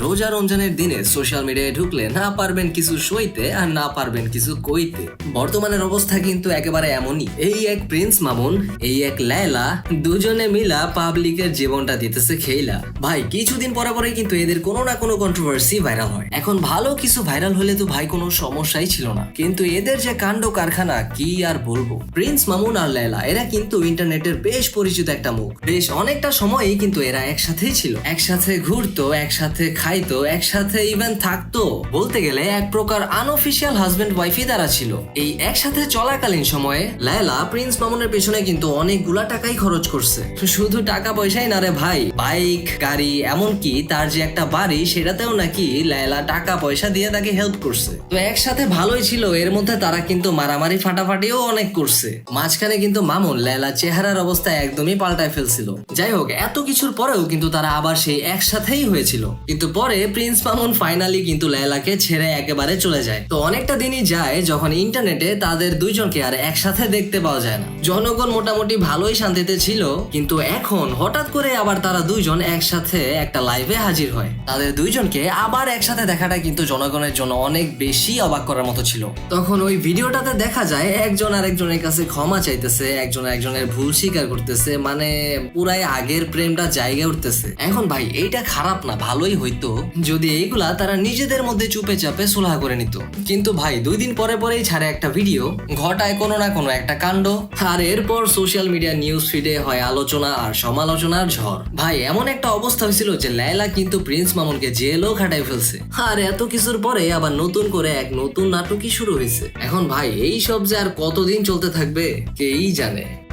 রোজা রমজানের দিনে সোশ্যাল মিডিয়ায় ঢুকলে না পারবেন কিছু সইতে আর না পারবেন কিছু কইতে। বর্তমানের অবস্থা কিন্তু একেবারে এমনই। এই এক প্রিন্স মামুন, এই এক লায়লা, দুজনে মিলা পাবলিকের জীবনটা দিতেছে খেইলা। ভাই, কিছুদিন পরে পরে কিন্তু এদের কোনো না কোনো কন্ট্রোভার্সি ভাইরাল হয়। এখন ভালো কিছু ভাইরাল হলে তো ভাই কোনো সমস্যাই ছিল না। কিন্তু এদের যে কাণ্ড কারখানা, কি আর বলব? প্রিন্স মামুন আর লায়লা, এরা কিন্তু ইন্টারনেটের বেশ পরিচিত একটা মুখ। বেশ অনেকটা সময়ই কিন্তু এরা একসাথেই ছিল। একসাথে ঘুরতো, একসাথে খাইতো, একসাথে ইভেন থাকতো। বলতে গেলে এক প্রকার আনঅফিসিয়াল হাজবেন্ড ওয়াইফই দ্বারা ছিল। এই একসাথে চলাকালীন সময়ে লায়লা, প্রিন্স মামুনের পেছনে কিন্তু অনেকগুলা টাকাই খরচ করছে। শুধু টাকা পয়সাই না রে ভাই বাইক, গাড়ি, এমনকি তার যে একটা বাড়ি, সেটাতেও নাকি লায়লা টাকা পয়সা দিয়ে তাকে হেল্প করছে। তো একসাথে ভালোই ছিল, এর মধ্যে তারা কিন্তু মারামারি ফাটাফাটিও অনেক করছে। মাঝখানে কিন্তু মামুন লায়লা চেহারার অবস্থা একদমই পাল্টায় ফেলছিল। যাই হোক, এত কিছুর পরেও কিন্তু তারা আবার সেই একসাথেই হয়েছিল। কিন্তু পরে প্রিন্স মামুন ফাইনালি কিন্তু লায়লাকে ছেড়ে একেবারে চলে যায়। তো অনেকটা দিনই যায় যখন ইন্টারনেটে তাদের দুইজনকে আর একসাথে দেখতে পাওয়া যায় না। জনগণ মোটামুটি ভালোই শান্তিতে ছিল, কিন্তু এখন হঠাৎ করে আবার তারা দুইজন একসাথে একটা লাইভে হাজির হয়। তাদের দুইজনকে আবার একসাথে দেখাটা কিন্তু জনগণের জন্য অনেক বেশি অবাক করার মতো ছিল। তখন ওই ভিডিওটাতে দেখা যায়, একজন আরেকজনের কাছে ক্ষমা চাইতেছে, একজন একজনের ভুল স্বীকার করতেছে মানে পুরাই আগের প্রেমটা জায়গায় উঠতেছে। এখন ভাই, এইটা খারাপ না, ভালোই হইতো যদি এইগুলা তারা নিজেদের মধ্যে চুপে চাপে সুলহা করে নিত। কিন্তু ভাই, দুই দিন পরে পরেই ছাড়ে একটা ভিডিও, ঘটায় কোনো না কোনো একটা কাণ্ড, আর এরপর সোশ্যাল মিডিয়া নিউজ ফিডে হয় আলোচনা আর সমালোচনার ঝড়। ভাই এমন একটা অবস্থা হয়েছিল যে লায়লা কিন্তু প্রিন্স মামুনকে জেলও খাটাই ফেলছে। আর এত কিছুর পরে আবার নতুন করে এক নতুন নাটকই শুরু হয়েছে। এখন ভাই, এই সব যে আর কতদিন চলতে থাকবে, কেই জানে।